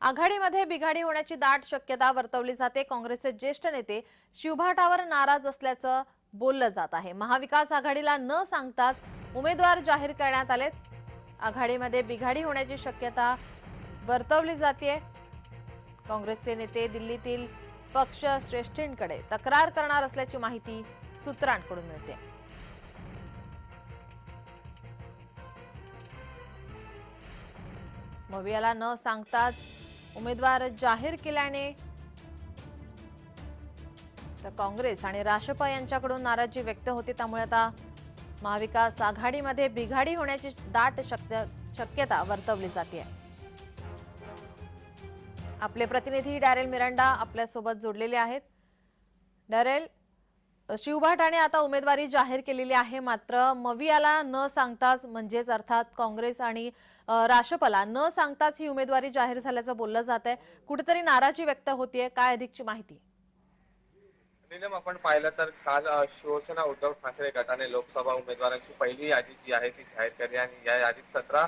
आघाडीमध्ये बिघाडी होण्याची दाट शक्यता वर्तवली जाते. काँग्रेसचे ज्येष्ठ नेते शिवभाटावर नाराज असल्याचं बोललं जात आहे. महाविकास आघाडीला न सांगताच उमेदवार जाहीर करण्यात आलेत. आघाडीमध्ये बिघाडी होण्याची शक्यता वर्तवली जाते काँग्रेसचे नेते दिल्लीतील पक्ष श्रेष्ठींकडे तक्रार करणार असल्याची माहिती सूत्रांकडून मिळते. भव्याला न सांगताच उमेदवार जाहीर केल्याने तर काँग्रेस आणि राष्ट्रपा यांच्याकडून नाराजी व्यक्त होते. त्यामुळे आता महाविकास आघाडीमध्ये बिघाडी होण्याची दाट शक्य शक्यता वर्तवली जाते आपले प्रतिनिधी डॅरेल मिरांडा आपल्यासोबत जोडलेले आहेत. डॅरेल शिवभाटाने आता उमेदवारी जाहीर केलेली आहे. मात्र मवियाला न सांगताच म्हणजेच अर्थात काँग्रेस आणि राष्ट्रपला न सांगताच ही उमेदवारी जाहीर झाल्याचं बोललं जात आहे. कुठेतरी नाराजी व्यक्त होतीये. काय अधिकची माहिती? निलम आपण पाहिलं तर काल शिवसेना उद्धव ठाकरे गटाने लोकसभा उमेदवारांची पहिली यादी जी आहे ती जाहीर केली आणि या यादीत सतरा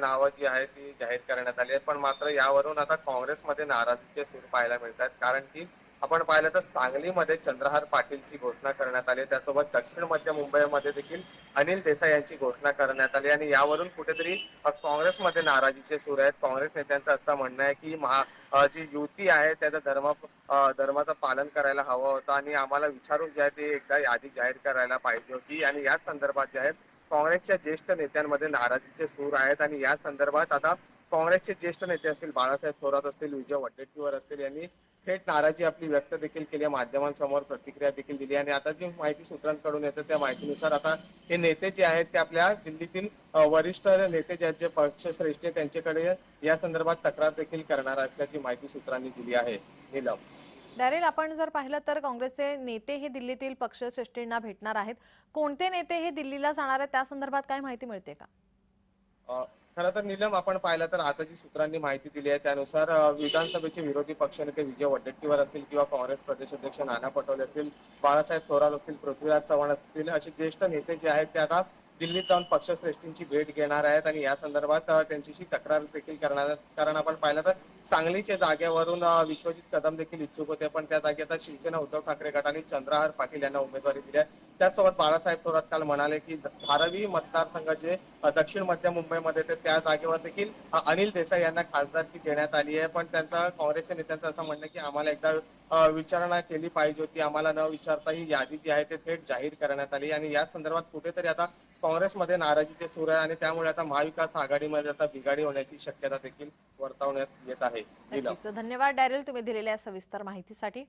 नावं जी आहे ती जाहीर करण्यात आली आहेत. पण मात्र यावरून आता काँग्रेसमध्ये नाराजीचे सूर पाहायला मिळतात कारण की आपण पाहिलं तर सांगलीमध्ये चंद्रहार पाटीलची घोषणा करण्यात आली. त्यासोबत दक्षिण मध्य मुंबईमध्ये देखील अनिल देसाई यांची घोषणा करण्यात आली. आणि यावरून कुठेतरी काँग्रेसमध्ये नाराजीचे सूर आहेत. काँग्रेस नेत्यांचं असं म्हणणं आहे की महा जी युती आहे त्याचा धर्म धर्माचं पालन करायला हवं होतं. आणि आम्हाला विचारून जे आहे ते एकदा यादी जाहीर करायला पाहिजे होती. आणि याच संदर्भात जे आहेत काँग्रेसच्या ज्येष्ठ नेत्यांमध्ये नाराजीचे सूर आहेत. आणि या संदर्भात आता काँग्रेसचे ज्येष्ठ नेते असतील बाळासाहेब थोरात असतील विजय वडेट्टीवार असतील यांनी थेट नाराजी आपली व्यक्त देखील केली आहे, माध्यमांसमोर प्रतिक्रिया देखील दिली. आणि आता जी माहिती सूत्रांकडून येते त्या माहितीनुसार आता हे नेते जे आहेत ते आपल्या दिल्लीतील वरिष्ठ नेते जे आहेत, जे पक्षश्रेष्ठ आहेत, त्यांच्याकडे या संदर्भात तक्रार देखील करणार असल्याची माहिती सूत्रांनी दिली आहे. नीलम. डॅरेल आपण जर पाहिलं तर काँग्रेसचे नेते हे दिल्लीतील पक्षश्रेष्ठींना भेटणार आहेत. कोणते नेते हे दिल्लीला जाणार आहेत त्या संदर्भात काय माहिती मिळते का? खरं तर निलम आपण पाहिलं तर आता जी सूत्रांनी माहिती दिली आहे. त्यानुसार विधानसभेचे विरोधी पक्षनेते विजय वडेट्टीवार असतील किंवा काँग्रेस प्रदेश अध्यक्ष नाना पटोले असतील बाळासाहेब थोरात असतील पृथ्वीराज चव्हाण असतील असे ज्येष्ठ नेते जे आहेत ते आता दिल्लीत जाऊन पक्षश्रेष्ठींची भेट घेणार आहेत आणि या संदर्भात त्यांच्याशी तक्रार देखील करणार आहेत. कारण आपण पाहिलं तर सांगलीच्या जागेवरून विश्वजित कदम देखील इच्छुक होते. पण त्या जागी आता शिवसेना उद्धव ठाकरे गटाने चंद्रहार पाटील यांना उमेदवारी दिली आहे. त्याचसोबत बाळासाहेब थोरात काल म्हणाले की धारावी मतदारसंघ जे दक्षिण मध्य मुंबईमध्ये ते त्या जागेवर देखील अनिल देसाई यांना खासदारकी देण्यात आली आहे. पण त्यांचा काँग्रेसच्या नेत्यांचं असं म्हणणं की आम्हाला एकदा विचारणा केली पाहिजे होती. आम्हाला न विचारता ही यादी जी आहे ते थेट जाहीर करण्यात आली. आणि या संदर्भात कुठेतरी आता काँग्रेसमध्ये नाराजीचे सूर आहे आणि त्यामुळे आता महाविकास आघाडीमध्ये आता बिघाडी होण्याची शक्यता देखील वर्तवण्यात येत आहे. धन्यवाद डॅरेल तुम्ही दिलेल्या सविस्तर माहितीसाठी.